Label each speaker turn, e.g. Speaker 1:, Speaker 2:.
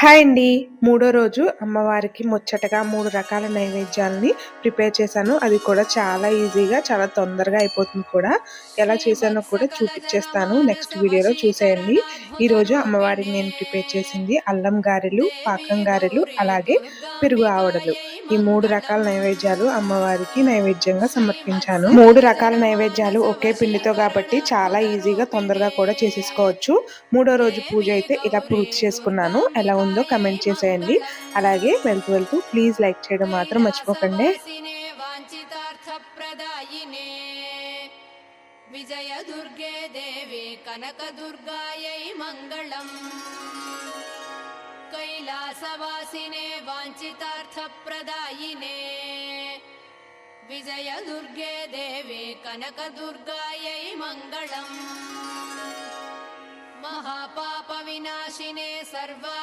Speaker 1: Hi అండి. మూడో రోజు అమ్మవారికి ముచ్చటగా మూడు రకాల నైవేద్యాలని ప్రిపేర్ చేశాను. అది కూడా చాలా ఈజీగా చాలా తొందరగా అయిపోతుంది కూడా. ఎలా చేశానో కూడా చూపించేస్తాను నెక్స్ట్ వీడియోలో చూసేయండి. ఈరోజు అమ్మవారికి నేను ప్రిపేర్ చేసింది అల్లం గారెలు పాకం గారెలు అలాగే పెరుగు ఆవడలు. ఈ మూడు రకాల నైవేద్యాలు అమ్మవారికి నైవేద్యంగా సమర్పించాను. మూడు రకాల నైవేద్యాలు ఒకే పిండితో కాబట్టి చాలా ఈజీగా తొందరగా కూడా చేసేసుకోవచ్చు. మూడో రోజు పూజ అయితే ఇలా పూర్తి చేసుకున్నాను. ఎలా ఉందో కమెంట్ చేసేయండి. అలాగే వెళ్తూ వెళ్తూ ప్లీజ్ లైక్ చేయడం మాత్రం మర్చిపోకండి.
Speaker 2: విజయ దుర్గే దేవి కనక దుర్గాయై మంగళం. सवासिने वाञ्छितार्थप्रदायिने। विजयदुर्गे देवे कनकदुर्गायै मङ्गलम्। महापापविनाशिने सर्वा